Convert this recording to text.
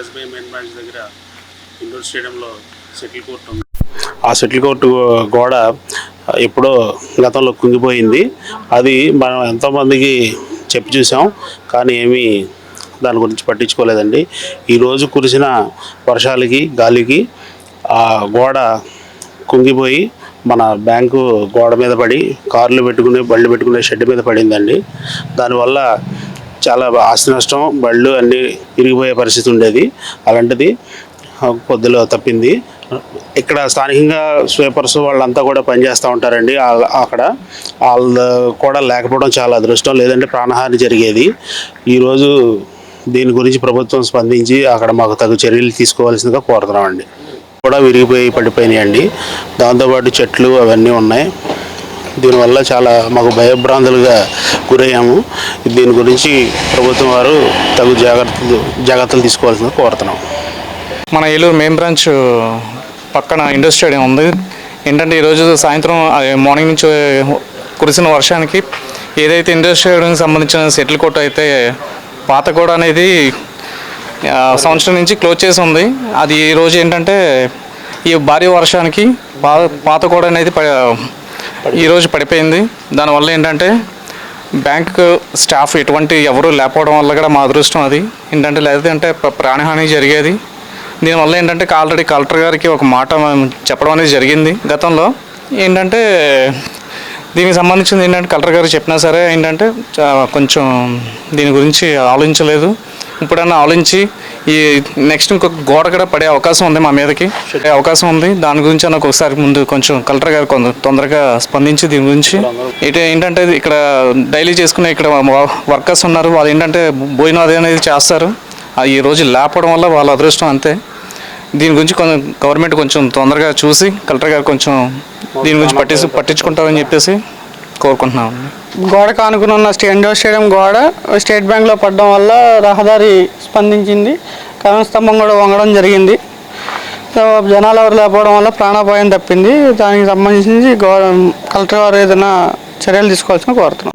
SBI main branch దగ్గర indoor స్టేడియంలో shuttle court ఉంది. ఆ సెటిల్ కోర్టు గోడ ఎప్పుడో గతంలో కుంగిపోయింది. అది మనం ఎంతోమందికి చెప్పి చూసాం కానీ ఏమీ దాని గురించి పట్టించుకోలేదండి. ఈరోజు కురిసిన వర్షాలకి గాలికి ఆ గోడ కుంగిపోయి మన బ్యాంకు గోడ మీద పడి కార్లు పెట్టుకునే బళ్ళు పెట్టుకునే షెడ్ మీద పడిందండి. దానివల్ల చాలా ఆస్తి నష్టం బళ్ళు అన్నీ ఇరిగిపోయే పరిస్థితి ఉండేది. అలాంటిది పొద్దులో తప్పింది. ఇక్కడ స్థానికంగా స్వీపర్స్ వాళ్ళంతా కూడా పనిచేస్తూ ఉంటారండి. అక్కడ వాళ్ళు కూడా లేకపోవడం చాలా అదృష్టం. లేదంటే ప్రాణహాని జరిగేది. ఈరోజు దీని గురించి ప్రభుత్వం స్పందించి అక్కడ మాకు తగు చర్యలు తీసుకోవాల్సిందిగా కోరుతున్నామండి. కూడా విరిగిపోయి పడిపోయినాయండి. దాంతోపాటు చెట్లు అవన్నీ ఉన్నాయి. దీనివల్ల చాలా మాకు భయభ్రాంతులుగా గురయ్యాము. దీని గురించి ప్రభుత్వం వారు తగు జాగ్రత్తలు జాగ్రత్తలు తీసుకోవాల్సిందిగా కోరుతున్నాం. మన ఏలూరు మెయిన్ బ్రాంచ్ పక్కన ఇండోర్ స్టేడియం ఉంది. ఏంటంటే ఈరోజు సాయంత్రం మార్నింగ్ నుంచి కురిసిన వర్షానికి ఏదైతే ఇండోర్ స్టేడియంకి సంబంధించిన సెటిల్ కోట్ అయితే పాత కోట అనేది సంవత్సరం నుంచి క్లోజ్ చేసి ఉంది. అది ఈరోజు ఏంటంటే ఈ భారీ వర్షానికి పా పాత కోడ అనేది ప- ఈరోజు పడిపోయింది. దానివల్ల ఏంటంటే బ్యాంక్ స్టాఫ్ ఎటువంటి ఎవరు లేకపోవడం వల్ల కూడా మా అదృష్టం అది. ఏంటంటే లేదంటే ప్రాణహాని జరిగేది. దీనివల్ల ఏంటంటే ఆల్రెడీ కలెక్టర్ గారికి ఒక మాట చెప్పడం అనేది జరిగింది. గతంలో ఏంటంటే దీనికి సంబంధించింది ఏంటంటే కలెక్టర్ గారు చెప్పినా సరే ఏంటంటే కొంచెం దీని గురించి ఆలోచించలేదు. ఇప్పుడన్నా ఆలోచించి ఈ నెక్స్ట్ ఇంకొక గోడ కూడా పడే అవకాశం ఉంది మా మీదకి. పడే అవకాశం ఉంది. దాని గురించి నాకు ఒకసారి ముందు కొంచెం కలెక్టర్ గారు కొంత తొందరగా స్పందించి దీని గురించి. ఇటు ఏంటంటే ఇక్కడ డైలీ చేసుకునే ఇక్కడ వర్కర్స్ ఉన్నారు. వాళ్ళు ఏంటంటే భోజనం అది అనేది చేస్తారు. ఈ రోజు లేపడం వల్ల వాళ్ళ అదృష్టం అంతే. దీని గురించి కొంచెం గవర్నమెంట్ కొంచెం తొందరగా చూసి కలెక్టర్ గారు కొంచెం దీని గురించి పట్టించి పట్టించుకుంటారని చెప్పేసి కోరుకుంటున్నాం. గోడకు ఆనుకుని ఉన్న ఇండోర్ స్టేడియం గోడ స్టేట్ బ్యాంక్లో పడడం వల్ల రహదారి స్పందించింది. కరెంట్ స్తంభం కూడా వంగడం జరిగింది. జనాలు ఎవరు లేకపోవడం వల్ల ప్రాణాపాయం తప్పింది. దానికి సంబంధించి గో కలెక్టర్ గారు ఏదైనా చర్యలు తీసుకోవాల్సిన కోరుతున్నాం.